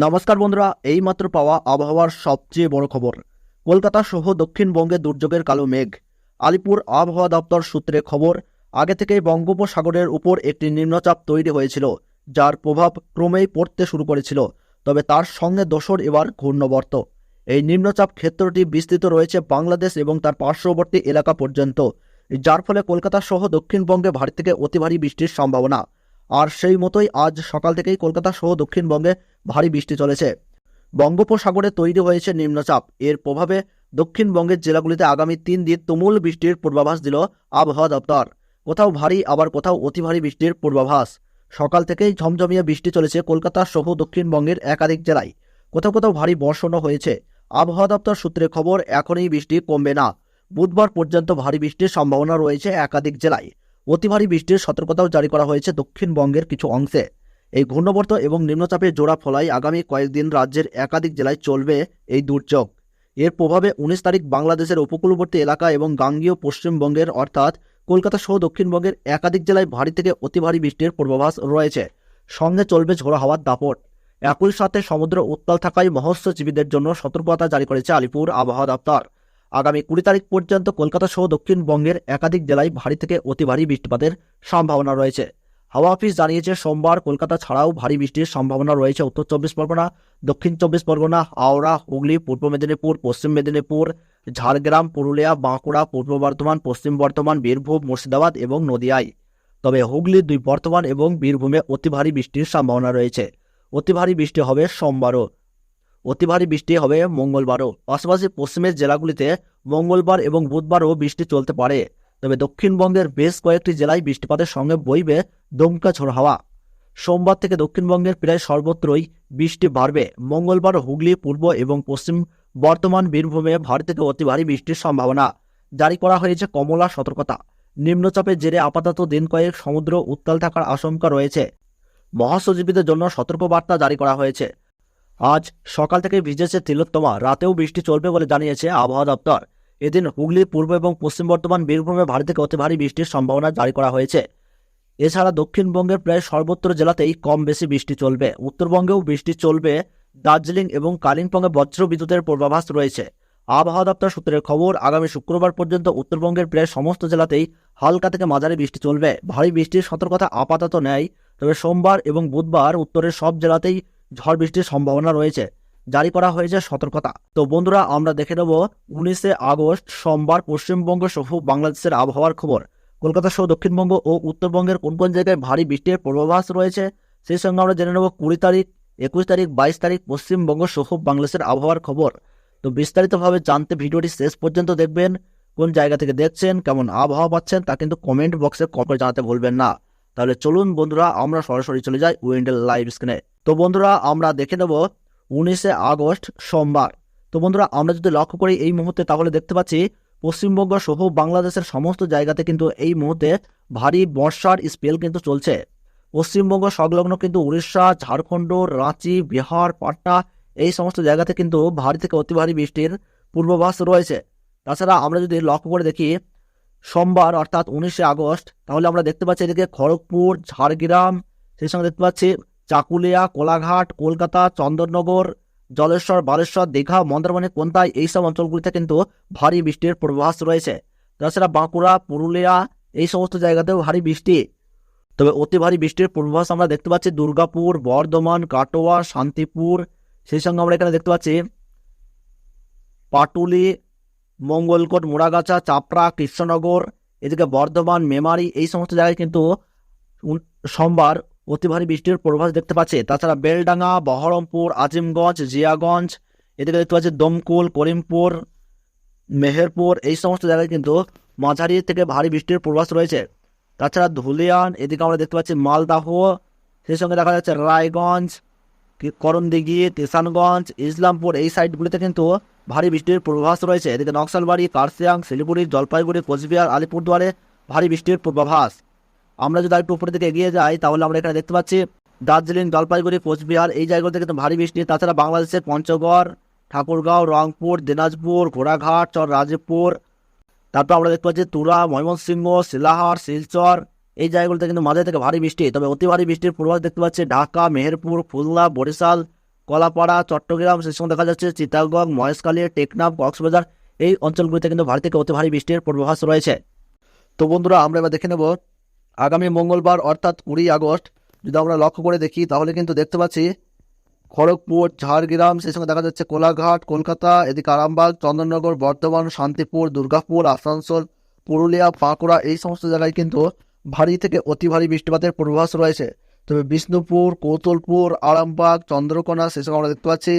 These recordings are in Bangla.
নমস্কার বন্ধুরা, এইমাত্র পাওয়া আবহাওয়ার সবচেয়ে বড় খবর। কলকাতা সহ দক্ষিণবঙ্গে দুর্যোগের কালো মেঘ। আলিপুর আবহাওয়া দপ্তর সূত্রে খবর, আগে থেকেই বঙ্গোপসাগরের উপর একটি নিম্নচাপ তৈরি হয়েছিল, যার প্রভাব ক্রমেই পড়তে শুরু করেছিল, তবে তার সঙ্গে দোসর এবার ঘূর্ণবর্ত। এই নিম্নচাপ ক্ষেত্রটি বিস্তৃত রয়েছে বাংলাদেশ এবং তার পার্শ্ববর্তী এলাকা পর্যন্ত, যার ফলে কলকাতা সহ দক্ষিণবঙ্গে ভারী থেকে অতি ভারী বৃষ্টির সম্ভাবনা। আর সেই মতোই আজ সকাল থেকেই কলকাতা সহ দক্ষিণবঙ্গে ভারী বৃষ্টি চলেছে। বঙ্গোপসাগরে তৈরি হয়েছে নিম্নচাপ। এর প্রভাবে দক্ষিণবঙ্গের জেলাগুলিতে আগামী তিন দিন তুমুল বৃষ্টির পূর্বাভাস দিল আবহাওয়া দপ্তর। কোথাও ভারী, আবার কোথাও অতি ভারী বৃষ্টির পূর্বাভাস। সকাল থেকেই ঝমঝমিয়ে বৃষ্টি চলেছে কলকাতা সহ দক্ষিণবঙ্গের একাধিক জেলায়। কোথাও কোথাও ভারী বর্ষণও হয়েছে। আবহাওয়া দপ্তর সূত্রে খবর, এখনই বৃষ্টি কমবে না। বুধবার পর্যন্ত ভারী বৃষ্টির সম্ভাবনা রয়েছে একাধিক জেলায়। অতি ভারী বৃষ্টির সতর্কতাও জারি করা হয়েছে দক্ষিণবঙ্গের কিছু অংশে। এই ঘূর্ণবর্ত এবং নিম্নচাপের জোড়া ফলায় আগামী কয়েকদিন রাজ্যের একাধিক জেলায় চলবে এই দুর্যোগ। এর প্রভাবে উনিশ তারিখ বাংলাদেশের উপকূলবর্তী এলাকা এবং গাঙ্গীয় পশ্চিমবঙ্গের, অর্থাৎ কলকাতা সহ দক্ষিণবঙ্গের একাধিক জেলায় ভারী থেকে অতি ভারী বৃষ্টির পূর্বাভাস রয়েছে। সঙ্গে চলবে ঝোড়া হাওয়ার দাপট। একই সাথে সমুদ্র উত্তাল থাকায় মৎস্যজীবীদের জন্য সতর্কতা জারি করেছে আলিপুর আবহাওয়া দপ্তর। আগামী কুড়ি তারিখ পর্যন্ত কলকাতা সহ দক্ষিণবঙ্গের একাধিক জেলায় ভারী থেকে অতি ভারী বৃষ্টিপাতের সম্ভাবনা রয়েছে। হাওয়া অফিস জানিয়েছে, সোমবার কলকাতা ছাড়াও ভারী বৃষ্টির সম্ভাবনা রয়েছে। উত্তর চব্বিশ পরগনা, দক্ষিণ চব্বিশ পরগনা, হাওড়া, হুগলি, পূর্ব মেদিনীপুর, পশ্চিম মেদিনীপুর, ঝাড়গ্রাম, পুরুলিয়া, বাঁকুড়া, পূর্ব বর্ধমান, পশ্চিম বর্ধমান, বীরভূম, মুর্শিদাবাদ এবং নদিয়ায়। তবে হুগলির দুই বর্ধমান এবং বীরভূমে অতি ভারী বৃষ্টির সম্ভাবনা রয়েছে। অতি ভারী বৃষ্টি হবে সোমবারও। অতি ভারী বৃষ্টি হবে মঙ্গলবারও। পাশাপাশি পশ্চিমের জেলাগুলিতে মঙ্গলবার এবং বুধবারও বৃষ্টি চলতে পারে। তবে দক্ষিণবঙ্গের বেশ কয়েকটি জেলায় বৃষ্টিপাতের সঙ্গে বইবে দমকা ঝোড়ো হাওয়া। সোমবার থেকে দক্ষিণবঙ্গের প্রায় সর্বত্রই বৃষ্টি বাড়বে। মঙ্গলবার হুগলি, পূর্ব এবং পশ্চিম বর্তমান বীরভূমে ভারী থেকে অতি ভারী বৃষ্টির সম্ভাবনা। জারি করা হয়েছে কমলা সতর্কতা। নিম্নচাপের জেরে আপাতত দিন কয়েক সমুদ্র উত্তাল থাকার আশঙ্কা রয়েছে। মৎস্যজীবীদের জন্য সতর্কবার্তা জারি করা হয়েছে। আজ সকাল থেকে ভিজেছে তিলোত্তমা, রাতেও বৃষ্টি চলবে বলে জানিয়েছে আবহাওয়া দপ্তর। এদিন হুগলি, পূর্ব এবং পশ্চিম বর্ধমান, বীরভূমে ভারী থেকে অতি ভারী বৃষ্টির সম্ভাবনা জারি করা হয়েছে। এছাড়া দক্ষিণবঙ্গের প্রায় সর্বত্র জেলাতেই কম বেশি বৃষ্টি চলবে। উত্তরবঙ্গেও বৃষ্টি চলবে। দার্জিলিং এবং কালিম্পংয়ে বজ্র বিদ্যুতের পূর্বাভাস রয়েছে। আবহাওয়া দপ্তর সূত্রের খবর, আগামী শুক্রবার পর্যন্ত উত্তরবঙ্গের প্রায় সমস্ত জেলাতেই হালকা থেকে মাঝারি বৃষ্টি চলবে। ভারী বৃষ্টির সতর্কতা আপাতত নেয় তবে সোমবার এবং বুধবার উত্তরের সব জেলাতেই ঝড় বৃষ্টির সম্ভাবনা রয়েছে। জারি করা হয়েছে সতর্কতা। তো বন্ধুরা, আমরা দেখে নেব উনিশে আগস্ট সোমবার পশ্চিমবঙ্গ সহ বাংলাদেশের আবহাওয়ার খবর। কলকাতা সহ দক্ষিণবঙ্গ ও উত্তরবঙ্গের কোন কোন জায়গায় ভারী বৃষ্টির পূর্বাভাস রয়েছে, সেই সঙ্গে আমরা জেনে নেব কুড়ি তারিখ, একুশ তারিখ, বাইশ তারিখ পশ্চিমবঙ্গ সহ বাংলাদেশের আবহাওয়ার খবর। তো বিস্তারিতভাবে জানতে ভিডিওটি শেষ পর্যন্ত দেখবেন, কোন জায়গা থেকে দেখছেন, কেমন আবহাওয়া পাচ্ছেন, তা কিন্তু কমেন্ট বক্সে কমেন্ট জানাতে ভুলবেন না। তাহলে চলুন বন্ধুরা, আমরা সরাসরি চলে যাই উইন্ডেল লাইভ স্ক্রিনে। তো বন্ধুরা, আমরা দেখে নেব উনিশে আগস্ট সোমবার। তো বন্ধুরা, আমরা যদি লক্ষ্য করি এই মুহূর্তে, তাহলে দেখতে পাচ্ছি পশ্চিমবঙ্গ সহ বাংলাদেশের সমস্ত জায়গাতে কিন্তু এই মুহূর্তে ভারী বর্ষার স্পেল কিন্তু চলছে। পশ্চিমবঙ্গ সংলগ্ন কিন্তু উড়িষ্যা, ঝাড়খণ্ড, রাঁচি, বিহার, পাটনা, এই সমস্ত জায়গাতে কিন্তু ভারী থেকে অতি ভারী বৃষ্টির পূর্বাভাস রয়েছে। তাছাড়া আমরা যদি লক্ষ্য করে দেখি, সোমবার অর্থাৎ উনিশে আগস্ট, তাহলে আমরা দেখতে পাচ্ছি এদিকে খড়গপুর, ঝাড়গ্রাম, সেই সঙ্গে দেখতে পাচ্ছি চাকুলিয়া, কোলাঘাট, কলকাতা, চন্দননগর, জলেশ্বর, বালেশ্বর, দীঘা, মন্দারমণি, কোন্তাই এইসব অঞ্চলগুলিতে কিন্তু ভারী বৃষ্টির পূর্বাভাস রয়েছে। তাছাড়া বাঁকুড়া, পুরুলিয়া এই সমস্ত জায়গাতেও ভারী বৃষ্টি। তবে অতি ভারী বৃষ্টির পূর্বাভাস আমরা দেখতে পাচ্ছি দুর্গাপুর, বর্ধমান, কাটোয়া, শান্তিপুর। সেই সঙ্গে আমরা এখানে দেখতে পাচ্ছি পাটুলি, মঙ্গলকোট, মুড়াগাছা, চাপড়া, কৃষ্ণনগর, এদিকে বর্ধমান, মেমারি এই সমস্ত জায়গায় কিন্তু সোমবার অতি ভারী বৃষ্টির পূর্বাভাস দেখতে পাচ্ছি। তাছাড়া বেলডাঙ্গা, বহরমপুর, আজিমগঞ্জ, জিয়াগঞ্জ, এদিকে দেখতে পাচ্ছি দমকুল, করিমপুর, মেহেরপুর, এই সমস্ত জায়গায় কিন্তু মাঝারি থেকে ভারী বৃষ্টির পূর্বাভাস রয়েছে। তাছাড়া ধুলিয়ান, এদিকে আমরা দেখতে পাচ্ছি মালদাহ, সেই সঙ্গে দেখা যাচ্ছে রায়গঞ্জ করণদিঘি কিষানগঞ্জ ইসলামপুর, এই সাইডগুলিতে কিন্তু ভারী বৃষ্টির পূর্বাভাস রয়েছে। এদিকে নকশালবাড়ি কার্সিয়াং শিলিগুড়ি, জলপাইগুড়ি, কোচবিহার, আলিপুরদুয়ারে ভারী বৃষ্টির পূর্বাভাস। আমরা যদি একটু উপরের দিকে এগিয়ে যাই, তাহলে আমরা এখানে দেখতে পাচ্ছি দার্জিলিং, জলপাইগুড়ি, কোচবিহার, এই জায়গাগুলোতে কিন্তু ভারী বৃষ্টি। তাছাড়া বাংলাদেশের পঞ্চগড়, ঠাকুরগাঁও, রংপুর, দিনাজপুর, ঘোড়াঘাট চর রাজীবপুর তারপর আমরা দেখতে পাচ্ছি তুরা, ময়মনসিংহ, শিলাহার, শিলচর, এই জায়গাগুলোতে কিন্তু মাঝে থেকে ভারী বৃষ্টি। তবে অতি ভারী বৃষ্টির পূর্বাভাস দেখতে পাচ্ছি ঢাকা, মেহেরপুর, খুলনা, বরিশাল, কলাপাড়া, চট্টগ্রাম, সেই সঙ্গে দেখা যাচ্ছে চিটাগং, মহেশখালী, টেকনাফ, কক্সবাজার। এই অঞ্চলগুলিতে কিন্তু ভারী থেকে অতি ভারী বৃষ্টির পূর্বাভাস রয়েছে। তো বন্ধুরা, আমরা এবার দেখে নেব আগামী মঙ্গলবার, অর্থাৎ কুড়ি আগস্ট, যদি আমরা লক্ষ্য করে দেখি, তাহলে কিন্তু দেখতে পাচ্ছি খড়গপুর, ঝাড়গ্রাম, সেই সঙ্গে দেখা যাচ্ছে কোলাঘাট, কলকাতা, এদিকে আরামবাগ, চন্দননগর, বর্ধমান, শান্তিপুর, দুর্গাপুর, আসানসোল, পুরুলিয়া, বাঁকুড়া, এই সমস্ত জায়গায় কিন্তু ভারী থেকে অতি ভারী বৃষ্টিপাতের পূর্বাভাস রয়েছে। তবে বিষ্ণুপুর, কৌতলপুর, আরামবাগ, চন্দ্রকোনা সঙ্গে আমরা দেখতে পাচ্ছি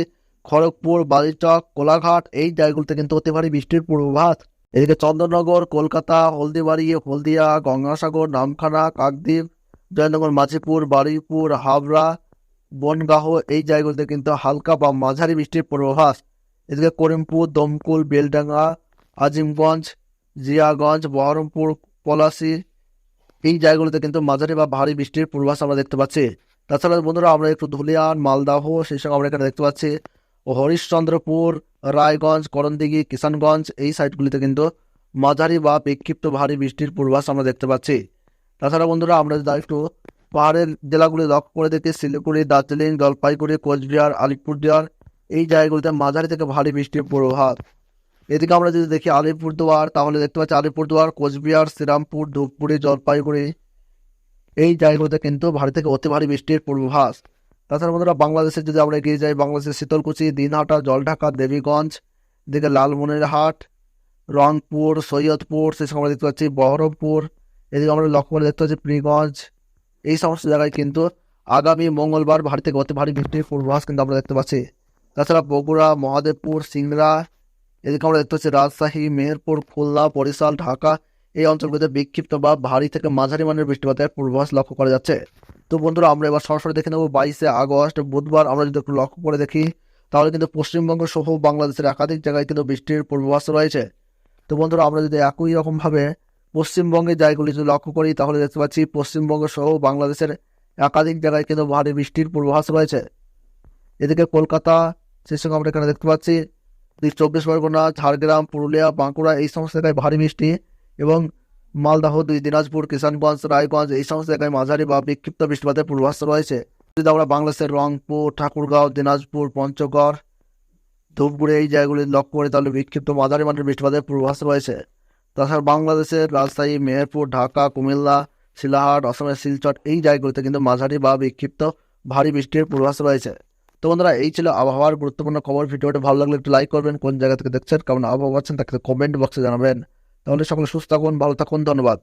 খড়গপুর, বালিচক, কোলাঘাট, এই জায়গাগুলোতে কিন্তু অতি ভারী বৃষ্টির পূর্বাভাস। এদিকে চন্দননগর, কলকাতা, হলদিবাড়ি, হলদিয়া, গঙ্গাসাগর, নামখানা, কাকদ্বীপ, জয়নগর মাঝিপুর বারুইপুর, হাবড়া বনগাহ এই জায়গাগুলোতে কিন্তু হালকা বা মাঝারি বৃষ্টির পূর্বাভাস। এদিকে করিমপুর, দমকুল, বেলডাঙ্গা, আজিমগঞ্জ, জিয়াগঞ্জ, বহরমপুর, পলাশি, এই জায়গাগুলোতে কিন্তু মাঝারি বা ভারী বৃষ্টির পূর্বাভাস আমরা দেখতে পাচ্ছি। তাছাড়া বন্ধুরা, আমরা একটু ধুলিয়ান, মালদাহ, সেই সঙ্গে আমরা এখানে দেখতে পাচ্ছি। হরিশ্চন্দ্রপুর রায়গঞ্জ, করণদিঘি, কিষানগঞ্জ এই সাইটগুলিতে কিন্তু মাঝারি বা বিক্ষিপ্ত ভারী বৃষ্টির পূর্বাভাস আমরা দেখতে পাচ্ছি। তাছাড়া বন্ধুরা, আমরা যদি একটু পাহাড়ের জেলাগুলি লক্ষ্য করে দেখি, শিলিগুড়ি, দার্জিলিং, জলপাইগুড়ি, কোচবিহার, আলিপুরদুয়ার, এই জায়গাগুলিতে মাঝারি থেকে ভারী বৃষ্টির পূর্বাভাস। এদিকে আমরা যদি দেখি আলিপুরদুয়ার, তাহলে দেখতে পাচ্ছি আলিপুরদুয়ার, কোচবিহার, শ্রীরামপুর, ধূপগুড়ি, জলপাইগুড়ি, এই জায়গাগুলোতে কিন্তু ভারী থেকে অতি ভারী বৃষ্টির পূর্বাভাস। তাছাড়া বন্ধুরা বাংলাদেশে যদি আমরা এগিয়ে যাই, বাংলাদেশের শীতলকুচি দিনহাটা জলঢাকা, দেবীগঞ্জ, এদিকে লালমনিরহাট রংপুর, সৈয়দপুর, সেই সময় আমরা দেখতে পাচ্ছি বহরমপুর, এদিকে আমরা লক্ষ্য করে দেখতে পাচ্ছি পীরগঞ্জ। এই সমস্ত জায়গায় কিন্তু আগামী মঙ্গলবার ভারী থেকে অতি ভারী বৃষ্টির পূর্বাভাস কিন্তু আমরা দেখতে পাচ্ছি। তাছাড়া বগুড়া, মহাদেবপুর, সিংড়া, এদিকে আমরা দেখতে পাচ্ছি রাজশাহী, মেহেরপুর, খুলনা, বরিশাল, ঢাকা, এই অঞ্চলগুলিতে বিক্ষিপ্ত বা ভারী থেকে মাঝারি মানের বৃষ্টিপাতের পূর্বাভাস লক্ষ্য করা যাচ্ছে। তো বন্ধুরা, আমরা এবার সরাসরি দেখে নেব বাইশে আগস্ট, বুধবার আমরা যদি একটু লক্ষ্য করে দেখি, তাহলে কিন্তু পশ্চিমবঙ্গ সহ বাংলাদেশের একাধিক জায়গায় কিন্তু বৃষ্টির পূর্বাভাস রয়েছে। তো বন্ধুরা, আমরা যদি একই রকমভাবে পশ্চিমবঙ্গের জায়গাগুলি যদি লক্ষ্য করি, তাহলে দেখতে পাচ্ছি পশ্চিমবঙ্গ সহ বাংলাদেশের একাধিক জায়গায় কিন্তু ভারী বৃষ্টির পূর্বাভাস রয়েছে। এদিকে কলকাতা, সেই সঙ্গে আমরা এখানে দেখতে পাচ্ছি, চব্বিশ পরগনা, ঝাড়গ্রাম, পুরুলিয়া, বাঁকুড়া, এই সমস্ত জায়গায় ভারী বৃষ্টি এবং মালদাহ, দুই দিনাজপুর, কিষানগঞ্জ, রায়গঞ্জ এই সমস্ত জায়গায় মাঝারি বা বিক্ষিপ্ত বৃষ্টিপাতের পূর্বাস রয়েছে। যদি আমরা বাংলাদেশের রংপুর, ঠাকুরগাঁও, দিনাজপুর, পঞ্চগড়, ধূপগুড়ি এই জায়গাগুলি লক্ষ্য করে, তাহলে বিক্ষিপ্ত মাঝারি মানের বৃষ্টিপাতের পূর্বাস রয়েছে। তাছাড়া বাংলাদেশের রাজশাহী, মেহেরপুর, ঢাকা, কুমিল্লা, শিলাহাট, অসমের শিলচর এই জায়গাগুলিতে কিন্তু মাঝারি বা বিক্ষিপ্ত ভারী বৃষ্টির পূর্বাস রয়েছে। তো বন্ধুরা, এই ছিল আবহাওয়ার গুরুত্বপূর্ণ খবর। ভিডিওটা ভালো লাগলে একটু লাইক করবেন। কোন জায়গা থেকে দেখছেন, কেমন আবহাওয়া পাচ্ছেন তাকে কমেন্ট বক্সে জানাবেন। তাহলে সকলে সুস্থ থাকুন ভালো থাকুন ধন্যবাদ।